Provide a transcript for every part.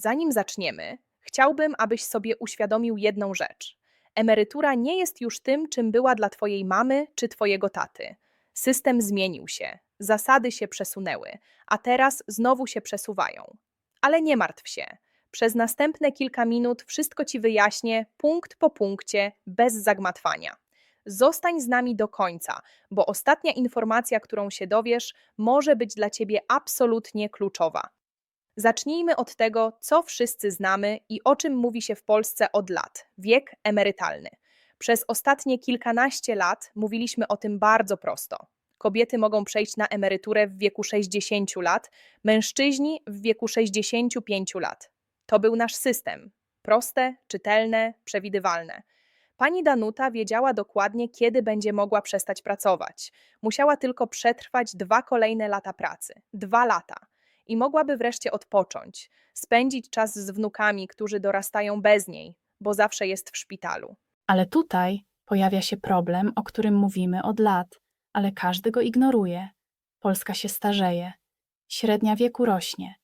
Zanim zaczniemy, chciałbym, abyś sobie uświadomił jedną rzecz. Emerytura nie jest już tym, czym była dla twojej mamy czy twojego taty. System zmienił się, zasady się przesunęły, a teraz znowu się przesuwają. Ale nie martw się. Przez następne kilka minut wszystko ci wyjaśnię, punkt po punkcie, bez zagmatwania. Zostań z nami do końca, bo ostatnia informacja, którą się dowiesz, może być dla ciebie absolutnie kluczowa. Zacznijmy od tego, co wszyscy znamy i o czym mówi się w Polsce od lat wiek emerytalny. Przez ostatnie kilkanaście lat mówiliśmy o tym bardzo prosto. Kobiety mogą przejść na emeryturę w wieku 60 lat, mężczyźni w wieku 65 lat. To był nasz system. Proste, czytelne, przewidywalne. Pani Danuta wiedziała dokładnie, kiedy będzie mogła przestać pracować. Musiała tylko przetrwać dwa kolejne lata pracy. Dwa lata. I mogłaby wreszcie odpocząć, spędzić czas z wnukami, którzy dorastają bez niej, bo zawsze jest w szpitalu. Ale tutaj pojawia się problem, o którym mówimy od lat, ale każdy go ignoruje. Polska się starzeje. Średnia wieku rośnie.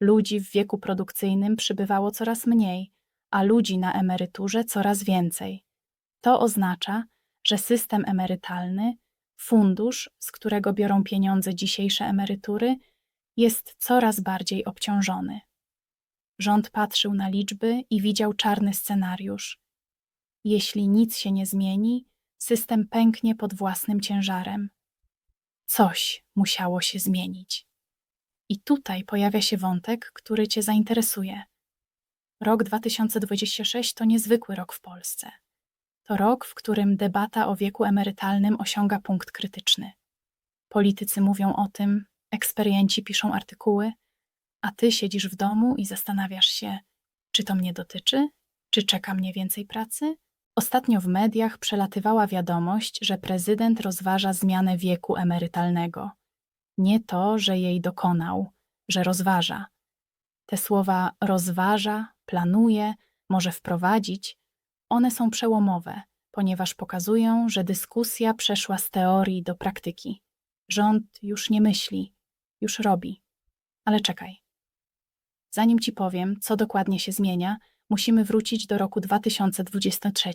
Ludzi w wieku produkcyjnym przybywało coraz mniej, a ludzi na emeryturze coraz więcej. To oznacza, że system emerytalny, fundusz, z którego biorą pieniądze dzisiejsze emerytury, jest coraz bardziej obciążony. Rząd patrzył na liczby i widział czarny scenariusz. Jeśli nic się nie zmieni, system pęknie pod własnym ciężarem. Coś musiało się zmienić. I tutaj pojawia się wątek, który Cię zainteresuje. Rok 2026 to niezwykły rok w Polsce. To rok, w którym debata o wieku emerytalnym osiąga punkt krytyczny. Politycy mówią o tym, eksperienci piszą artykuły, a ty siedzisz w domu i zastanawiasz się, czy to mnie dotyczy, czy czeka mnie więcej pracy? Ostatnio w mediach przelatywała wiadomość, że prezydent rozważa zmianę wieku emerytalnego. Nie to, że jej dokonał, że rozważa. Te słowa rozważa, planuje, może wprowadzić, one są przełomowe, ponieważ pokazują, że dyskusja przeszła z teorii do praktyki. Rząd już nie myśli, już robi. Ale czekaj. Zanim ci powiem, co dokładnie się zmienia, musimy wrócić do roku 2023.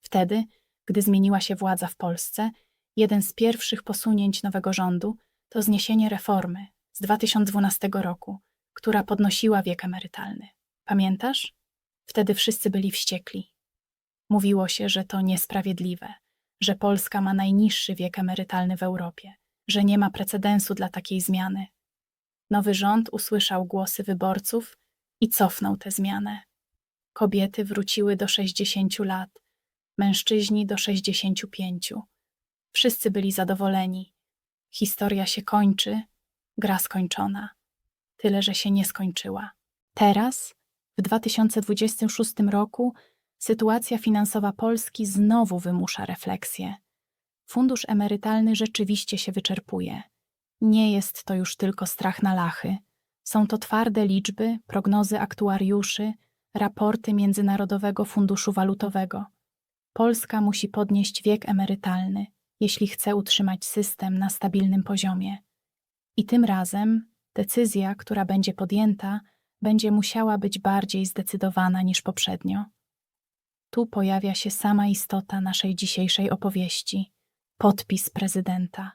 Wtedy, gdy zmieniła się władza w Polsce, jeden z pierwszych posunięć nowego rządu to zniesienie reformy z 2012 roku, która podnosiła wiek emerytalny. Pamiętasz? Wtedy wszyscy byli wściekli. Mówiło się, że to niesprawiedliwe, że Polska ma najniższy wiek emerytalny w Europie, że nie ma precedensu dla takiej zmiany. Nowy rząd usłyszał głosy wyborców i cofnął tę zmianę. Kobiety wróciły do 60 lat, mężczyźni do 65. Wszyscy byli zadowoleni. Historia się kończy, gra skończona. Tyle, że się nie skończyła. Teraz, w 2026 roku, sytuacja finansowa Polski znowu wymusza refleksję. Fundusz emerytalny rzeczywiście się wyczerpuje. Nie jest to już tylko strach na lachy. Są to twarde liczby, prognozy aktuariuszy, raporty Międzynarodowego Funduszu Walutowego. Polska musi podnieść wiek emerytalny, jeśli chce utrzymać system na stabilnym poziomie. I tym razem decyzja, która będzie podjęta, będzie musiała być bardziej zdecydowana niż poprzednio. Tu pojawia się sama istota naszej dzisiejszej opowieści podpis prezydenta.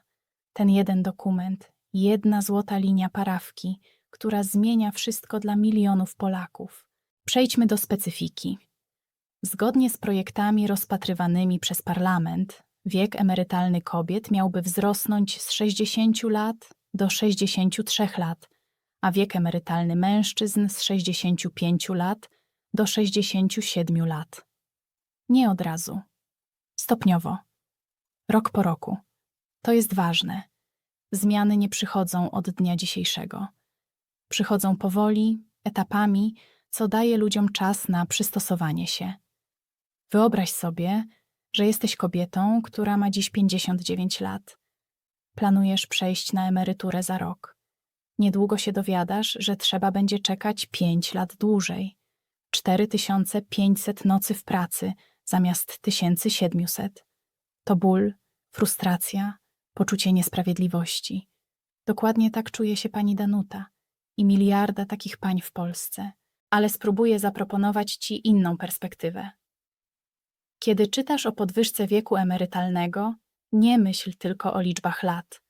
Ten jeden dokument, jedna złota linia parawki, która zmienia wszystko dla milionów Polaków. Przejdźmy do specyfiki. Zgodnie z projektami rozpatrywanymi przez parlament, wiek emerytalny kobiet miałby wzrosnąć z 60 lat do 63 lat, a wiek emerytalny mężczyzn z 65 lat do 67 lat. Nie od razu. Stopniowo. Rok po roku. To jest ważne. Zmiany nie przychodzą od dnia dzisiejszego. Przychodzą powoli, etapami, co daje ludziom czas na przystosowanie się. Wyobraź sobie, że jesteś kobietą, która ma dziś 59 lat. Planujesz przejść na emeryturę za rok. Niedługo się dowiadasz, że trzeba będzie czekać 5 lat dłużej. 4500 nocy w pracy zamiast 1700. To ból, frustracja, poczucie niesprawiedliwości. Dokładnie tak czuje się pani Danuta i miliarda takich pań w Polsce. ale spróbuję zaproponować Ci inną perspektywę. Kiedy czytasz o podwyżce wieku emerytalnego, nie myśl tylko o liczbach lat.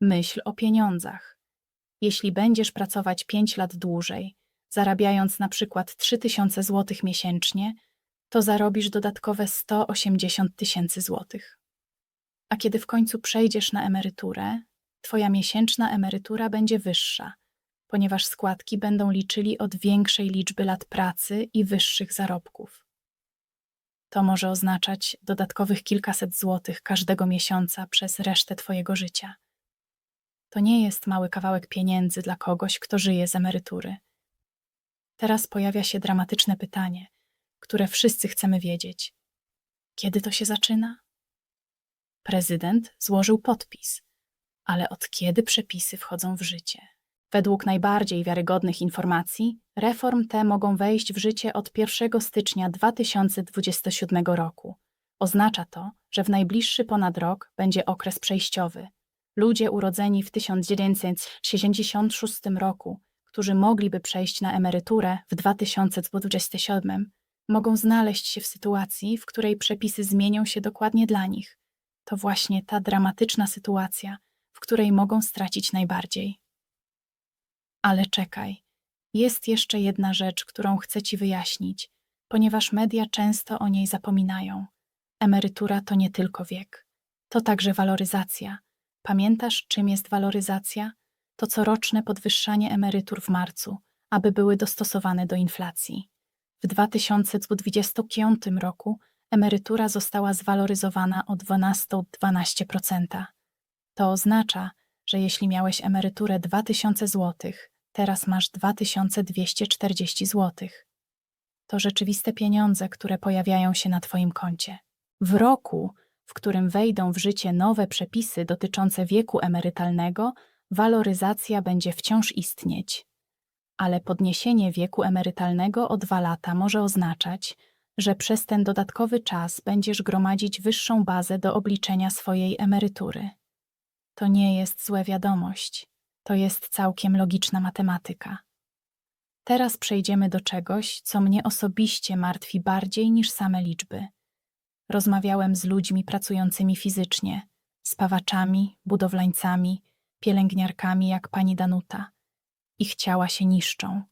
Myśl o pieniądzach. Jeśli będziesz pracować 5 lat dłużej, zarabiając na przykład 3000 zł miesięcznie, to zarobisz dodatkowe 180 tysięcy złotych. A kiedy w końcu przejdziesz na emeryturę, Twoja miesięczna emerytura będzie wyższa, ponieważ składki będą liczyli od większej liczby lat pracy i wyższych zarobków. To może oznaczać dodatkowych kilkaset złotych każdego miesiąca przez resztę Twojego życia. To nie jest mały kawałek pieniędzy dla kogoś, kto żyje z emerytury. Teraz pojawia się dramatyczne pytanie, które wszyscy chcemy wiedzieć. Kiedy to się zaczyna? Prezydent złożył podpis, ale od kiedy przepisy wchodzą w życie? Według najbardziej wiarygodnych informacji, reform te mogą wejść w życie od 1 stycznia 2027 roku. Oznacza to, że w najbliższy ponad rok będzie okres przejściowy. Ludzie urodzeni w 1966 roku, którzy mogliby przejść na emeryturę w 2027, mogą znaleźć się w sytuacji, w której przepisy zmienią się dokładnie dla nich. To właśnie ta dramatyczna sytuacja, w której mogą stracić najbardziej. Ale czekaj, jest jeszcze jedna rzecz, którą chcę Ci wyjaśnić, ponieważ media często o niej zapominają. Emerytura to nie tylko wiek, to także waloryzacja. Pamiętasz, czym jest waloryzacja? To coroczne podwyższanie emerytur w marcu, aby były dostosowane do inflacji. W 2025 roku emerytura została zwaloryzowana o 12-12%. To oznacza, że jeśli miałeś emeryturę 2000 zł, teraz masz 2240 zł. To rzeczywiste pieniądze, które pojawiają się na Twoim koncie. W roku, w którym wejdą w życie nowe przepisy dotyczące wieku emerytalnego, waloryzacja będzie wciąż istnieć. Ale podniesienie wieku emerytalnego o dwa lata może oznaczać, że przez ten dodatkowy czas będziesz gromadzić wyższą bazę do obliczenia swojej emerytury. To nie jest złe wiadomość, to jest całkiem logiczna matematyka. Teraz przejdziemy do czegoś, co mnie osobiście martwi bardziej niż same liczby. Rozmawiałem z ludźmi pracującymi fizycznie, spawaczami, budowlańcami, pielęgniarkami jak pani Danuta. Ich ciała się niszczą.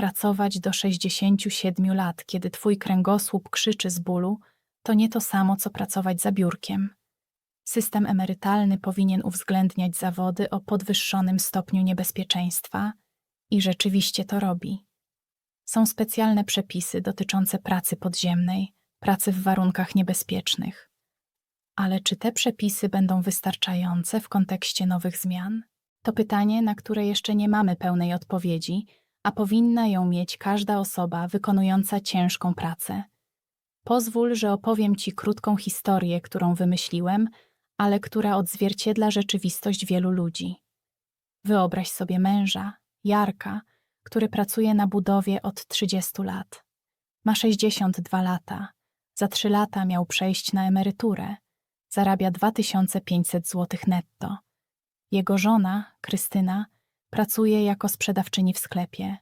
Pracować do 67 lat, kiedy twój kręgosłup krzyczy z bólu, to nie to samo, co pracować za biurkiem. System emerytalny powinien uwzględniać zawody o podwyższonym stopniu niebezpieczeństwa i rzeczywiście to robi. Są specjalne przepisy dotyczące pracy podziemnej, pracy w warunkach niebezpiecznych. Ale czy te przepisy będą wystarczające w kontekście nowych zmian? To pytanie, na które jeszcze nie mamy pełnej odpowiedzi, a powinna ją mieć każda osoba wykonująca ciężką pracę. Pozwól, że opowiem Ci krótką historię, którą wymyśliłem, ale która odzwierciedla rzeczywistość wielu ludzi. Wyobraź sobie męża, Jarka, który pracuje na budowie od 30 lat. Ma 62 lata. Za 3 lata miał przejść na emeryturę. Zarabia 2500 zł netto. Jego żona, Krystyna, pracuje jako sprzedawczyni w sklepie.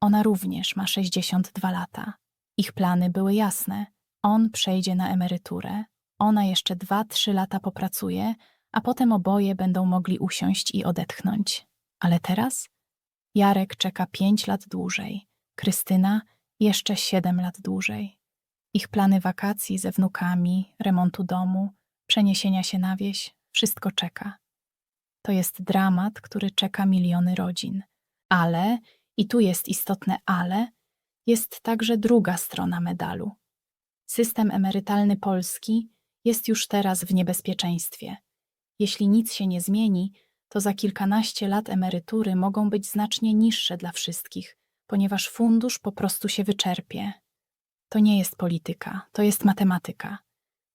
Ona również ma 62 lata. Ich plany były jasne. On przejdzie na emeryturę, ona jeszcze 2-3 lata popracuje, a potem oboje będą mogli usiąść i odetchnąć. Ale teraz? Jarek czeka 5 lat dłużej, Krystyna jeszcze 7 lat dłużej. Ich plany wakacji ze wnukami, remontu domu, przeniesienia się na wieś, wszystko czeka. To jest dramat, który czeka miliony rodzin. Ale, i tu jest istotne ale, jest także druga strona medalu. System emerytalny Polski jest już teraz w niebezpieczeństwie. Jeśli nic się nie zmieni, to za kilkanaście lat emerytury mogą być znacznie niższe dla wszystkich, ponieważ fundusz po prostu się wyczerpie. To nie jest polityka, to jest matematyka.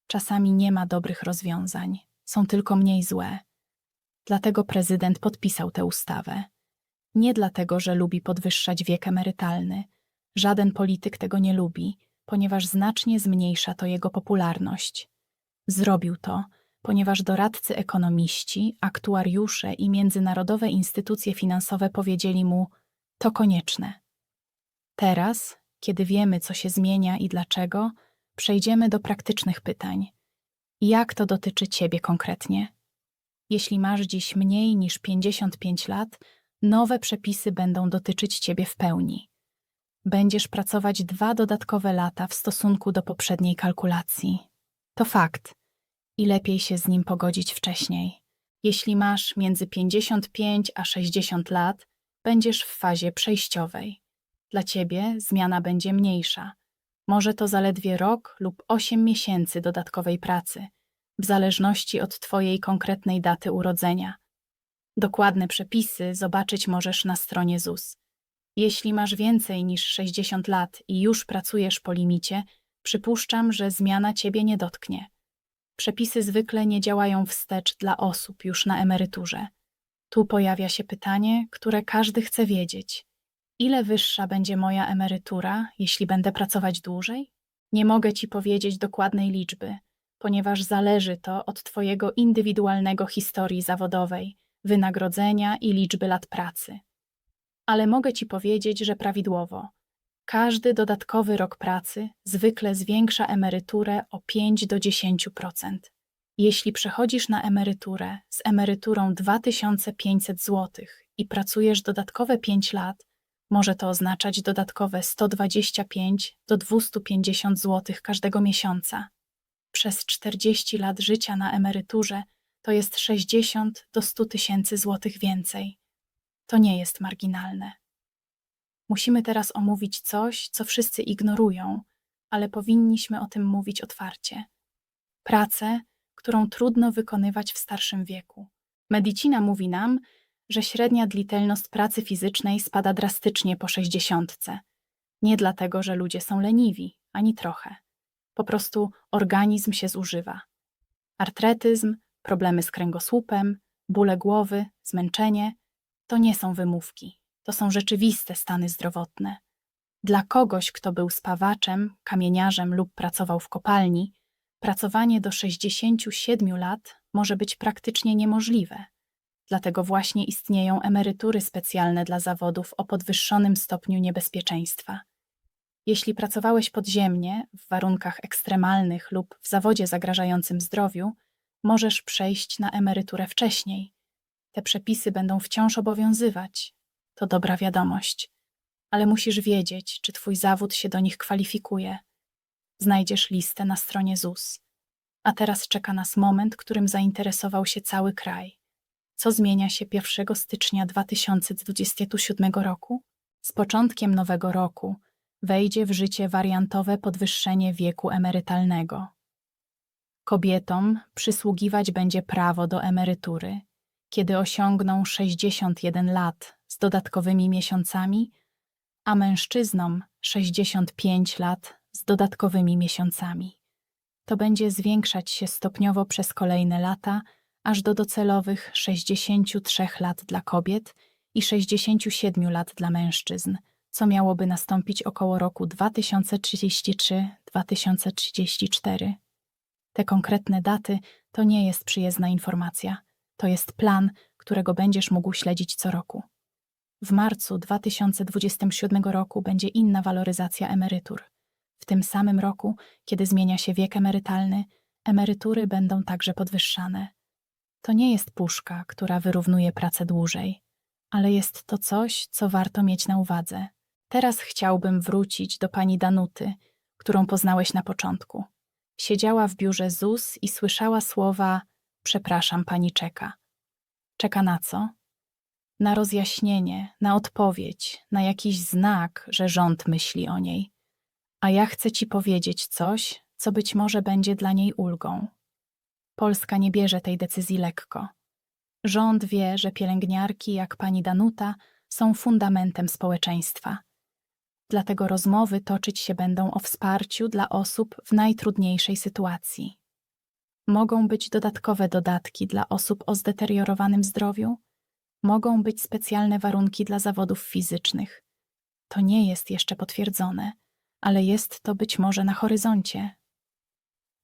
Czasami nie ma dobrych rozwiązań, są tylko mniej złe. Dlatego prezydent podpisał tę ustawę. Nie dlatego, że lubi podwyższać wiek emerytalny. Żaden polityk tego nie lubi, ponieważ znacznie zmniejsza to jego popularność. Zrobił to, ponieważ doradcy ekonomiści, aktuariusze i międzynarodowe instytucje finansowe powiedzieli mu: To konieczne. Teraz, kiedy wiemy, co się zmienia i dlaczego, przejdziemy do praktycznych pytań. Jak to dotyczy Ciebie konkretnie? Jeśli masz dziś mniej niż 55 lat, nowe przepisy będą dotyczyć Ciebie w pełni. Będziesz pracować dwa dodatkowe lata w stosunku do poprzedniej kalkulacji. To fakt. I lepiej się z nim pogodzić wcześniej. Jeśli masz między 55 a 60 lat, będziesz w fazie przejściowej. Dla ciebie zmiana będzie mniejsza. Może to zaledwie rok lub 8 miesięcy dodatkowej pracy, w zależności od Twojej konkretnej daty urodzenia. Dokładne przepisy zobaczyć możesz na stronie ZUS. Jeśli masz więcej niż 60 lat i już pracujesz po limicie, przypuszczam, że zmiana Ciebie nie dotknie. Przepisy zwykle nie działają wstecz dla osób już na emeryturze. Tu pojawia się pytanie, które każdy chce wiedzieć. Ile wyższa będzie moja emerytura, jeśli będę pracować dłużej? Nie mogę ci powiedzieć dokładnej liczby, ponieważ zależy to od Twojego indywidualnego historii zawodowej, wynagrodzenia i liczby lat pracy. Ale mogę ci powiedzieć, że prawidłowo. Każdy dodatkowy rok pracy zwykle zwiększa emeryturę o 5 do 10%. Jeśli przechodzisz na emeryturę z emeryturą 2500 zł i pracujesz dodatkowe 5 lat, może to oznaczać dodatkowe 125 do 250 zł każdego miesiąca. Przez 40 lat życia na emeryturze to jest 60 do 100 tysięcy złotych więcej. To nie jest marginalne. Musimy teraz omówić coś, co wszyscy ignorują, ale powinniśmy o tym mówić otwarcie. Pracę, którą trudno wykonywać w starszym wieku. Medicina mówi nam, że średnia dlitelność pracy fizycznej spada drastycznie po sześćdziesiątce. Nie dlatego, że ludzie są leniwi, ani trochę. Po prostu organizm się zużywa. Artretyzm, problemy z kręgosłupem, bóle głowy, zmęczenie to nie są wymówki, to są rzeczywiste stany zdrowotne. Dla kogoś, kto był spawaczem, kamieniarzem lub pracował w kopalni, pracowanie do 67 lat może być praktycznie niemożliwe. Dlatego właśnie istnieją emerytury specjalne dla zawodów o podwyższonym stopniu niebezpieczeństwa. Jeśli pracowałeś podziemnie, w warunkach ekstremalnych lub w zawodzie zagrażającym zdrowiu, możesz przejść na emeryturę wcześniej. Te przepisy będą wciąż obowiązywać. To dobra wiadomość. Ale musisz wiedzieć, czy Twój zawód się do nich kwalifikuje. Znajdziesz listę na stronie ZUS. A teraz czeka nas moment, którym zainteresował się cały kraj. Co zmienia się 1 stycznia 2027 roku? Z początkiem nowego roku wejdzie w życie wariantowe podwyższenie wieku emerytalnego. Kobietom przysługiwać będzie prawo do emerytury, kiedy osiągną 61 lat z dodatkowymi miesiącami, a mężczyznom 65 lat z dodatkowymi miesiącami. To będzie zwiększać się stopniowo przez kolejne lata, aż do docelowych 63 lat dla kobiet i 67 lat dla mężczyzn, co miałoby nastąpić około roku 2033-2034. Te konkretne daty to nie jest przyjezdna informacja, to jest plan, którego będziesz mógł śledzić co roku. W marcu 2027 roku będzie inna waloryzacja emerytur. W tym samym roku, kiedy zmienia się wiek emerytalny, emerytury będą także podwyższane. To nie jest puszka, która wyrównuje pracę dłużej, ale jest to coś, co warto mieć na uwadze. Teraz chciałbym wrócić do pani Danuty, którą poznałeś na początku. Siedziała w biurze ZUS i słyszała słowa: Przepraszam, pani czeka. Czeka na co? Na rozjaśnienie, na odpowiedź, na jakiś znak, że rząd myśli o niej. A ja chcę ci powiedzieć coś, co być może będzie dla niej ulgą. Polska nie bierze tej decyzji lekko. Rząd wie, że pielęgniarki jak pani Danuta są fundamentem społeczeństwa. Dlatego rozmowy toczyć się będą o wsparciu dla osób w najtrudniejszej sytuacji. Mogą być dodatkowe dodatki dla osób o zdeteriorowanym zdrowiu, mogą być specjalne warunki dla zawodów fizycznych. To nie jest jeszcze potwierdzone, ale jest to być może na horyzoncie.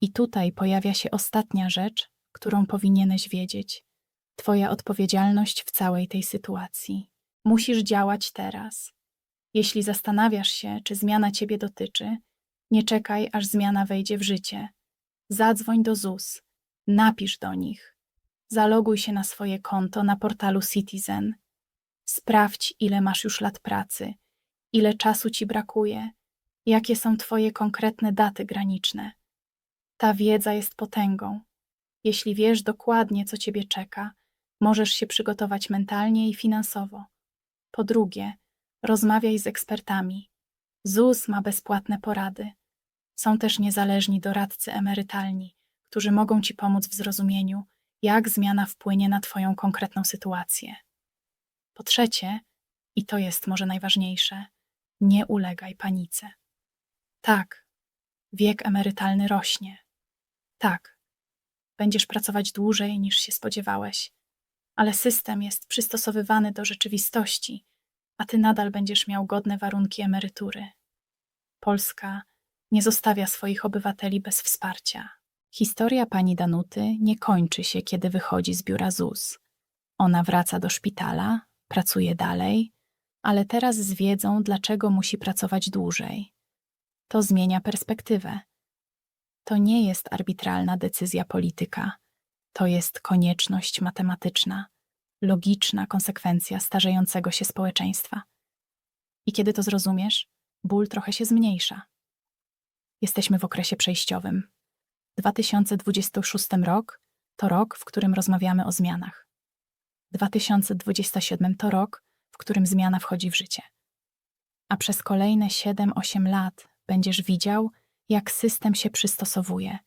I tutaj pojawia się ostatnia rzecz, którą powinieneś wiedzieć. Twoja odpowiedzialność w całej tej sytuacji. Musisz działać teraz. Jeśli zastanawiasz się, czy zmiana Ciebie dotyczy, nie czekaj, aż zmiana wejdzie w życie. Zadzwoń do ZUS, napisz do nich, zaloguj się na swoje konto na portalu Citizen. Sprawdź, ile masz już lat pracy, ile czasu ci brakuje, jakie są Twoje konkretne daty graniczne. Ta wiedza jest potęgą. Jeśli wiesz dokładnie, co Ciebie czeka, możesz się przygotować mentalnie i finansowo. Po drugie, rozmawiaj z ekspertami. ZUS ma bezpłatne porady. Są też niezależni doradcy emerytalni, którzy mogą Ci pomóc w zrozumieniu, jak zmiana wpłynie na Twoją konkretną sytuację. Po trzecie, i to jest może najważniejsze, nie ulegaj panice. Tak, wiek emerytalny rośnie. Tak, będziesz pracować dłużej niż się spodziewałeś, ale system jest przystosowywany do rzeczywistości, a ty nadal będziesz miał godne warunki emerytury. Polska nie zostawia swoich obywateli bez wsparcia. Historia pani Danuty nie kończy się, kiedy wychodzi z biura ZUS. Ona wraca do szpitala, pracuje dalej, ale teraz z wiedzą, dlaczego musi pracować dłużej. To zmienia perspektywę. To nie jest arbitralna decyzja polityka, to jest konieczność matematyczna, logiczna konsekwencja starzejącego się społeczeństwa. I kiedy to zrozumiesz, ból trochę się zmniejsza. Jesteśmy w okresie przejściowym. 2026 rok to rok, w którym rozmawiamy o zmianach. 2027 to rok, w którym zmiana wchodzi w życie. A przez kolejne 7-8 lat będziesz widział, jak system się przystosowuje,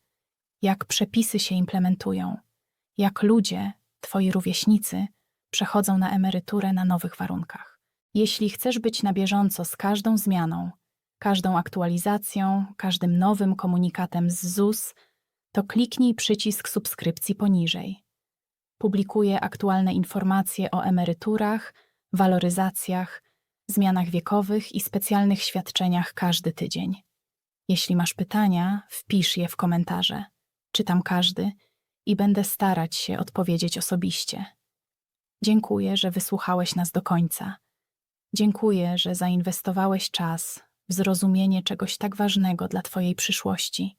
jak przepisy się implementują, jak ludzie, twoi rówieśnicy, przechodzą na emeryturę na nowych warunkach. Jeśli chcesz być na bieżąco z każdą zmianą, każdą aktualizacją, każdym nowym komunikatem z ZUS, to kliknij przycisk subskrypcji poniżej. Publikuję aktualne informacje o emeryturach, waloryzacjach, zmianach wiekowych i specjalnych świadczeniach każdy tydzień. Jeśli masz pytania, wpisz je w komentarze. Czytam każdy i będę starać się odpowiedzieć osobiście. Dziękuję, że wysłuchałeś nas do końca. Dziękuję, że zainwestowałeś czas w zrozumienie czegoś tak ważnego dla Twojej przyszłości.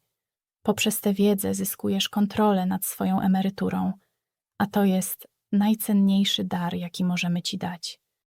Poprzez tę wiedzę zyskujesz kontrolę nad swoją emeryturą, a to jest najcenniejszy dar, jaki możemy Ci dać.